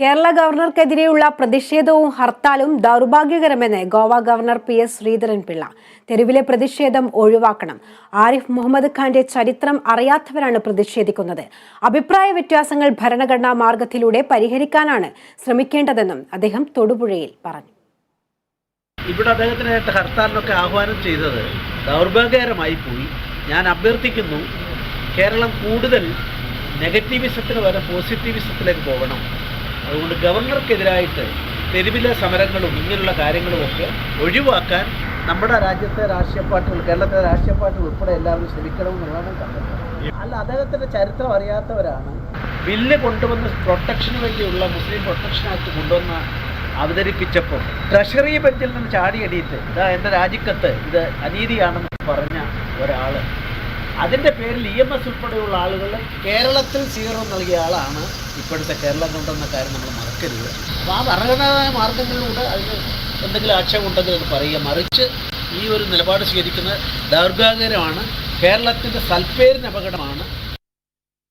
കേരള ഗവർണർക്കെതിരെയുള്ള പ്രതിഷേധവും ഹർത്താലും ദൗർഭാഗ്യകരമെന്ന് Goa governor P S Sreedharan Pillai തെരുവിലെ പ്രതിഷേധം ഒഴിവാക്കണം. ആരിഫ് മുഹമ്മദ് ഖാന്റെ ചരിത്രം അറിയാത്തവരാണ് പ്രതിഷേധിക്കുന്നത്. അഭിപ്രായ വ്യത്യാസങ്ങൾ ഭരണഘടനാ മാർഗത്തിലൂടെ പരിഹരിക്കാനാണ് ശ്രമിക്കേണ്ടതെന്നും അദ്ദേഹം തൊടുപുഴയിൽ പറഞ്ഞു. ഇവിടെ അദ്ദേഹത്തിന് ഹർത്താലിനൊക്കെ ആഹ്വാനം ചെയ്തത് ദൗർഭാഗ്യകരമായി പോയി. ഞാൻ അഭ്യർത്ഥിക്കുന്നു കേരളം കൂടുതൽ നെഗറ്റീവിസത്തിന് വരെ പോസിറ്റീവിസത്തിലേക്ക് പോകണം. അതുകൊണ്ട് ഗവർണർക്കെതിരായിട്ട് തെരുവിലെ സമരങ്ങളും ഇങ്ങനെയുള്ള കാര്യങ്ങളും ഒക്കെ ഒഴിവാക്കാൻ നമ്മുടെ രാജ്യത്തെ രാഷ്ട്രീയ പാർട്ടികൾ കേരളത്തിലെ രാഷ്ട്രീയ പാർട്ടികൾ ഉൾപ്പെടെ എല്ലാവരും ശ്രമിക്കണമെന്നുള്ളതാണ് കണ്ടത് അല്ല അദ്ദേഹത്തിന്റെ ചരിത്രം അറിയാത്തവരാണ് ബില്ല് കൊണ്ടുവന്ന് പ്രൊട്ടക്ഷന് വേണ്ടിയുള്ള മുസ്ലിം പ്രൊട്ടക്ഷൻ ആക്ട് കൊണ്ടുവന്ന അവതരിപ്പിച്ചപ്പോൾ ട്രഷറി ബെഞ്ചിൽ നിന്ന് ചാടിയടിയിട്ട് ഇതാ എന്റെ രാജിക്കത്ത് ഇത് അനീതിയാണെന്ന് പറഞ്ഞ ഒരാൾ അതിന്റെ പേരിൽ ഇ എം എസ് ഉൾപ്പെടെയുള്ള ആളുകൾ കേരളത്തിൽ സ്വീകരണം നൽകിയ ആളാണ്. ഇപ്പോഴത്തെ കേരളം കൊണ്ടെന്ന കാര്യം നമ്മൾ മറക്കരുത്. അപ്പോൾ ആ ഭരണഘടനാപരമായ മാർഗങ്ങളിലൂടെ അതിന് എന്തെങ്കിലും ആക്ഷേപം ഉണ്ടെങ്കിൽ അത് പറയുക. മറിച്ച് ഈ ഒരു നിലപാട് സ്വീകരിക്കുന്നത് ദൗർഭാഗ്യകരമാണ്. കേരളത്തിന്റെ സൽപ്പേരിന് അപകടമാണ്.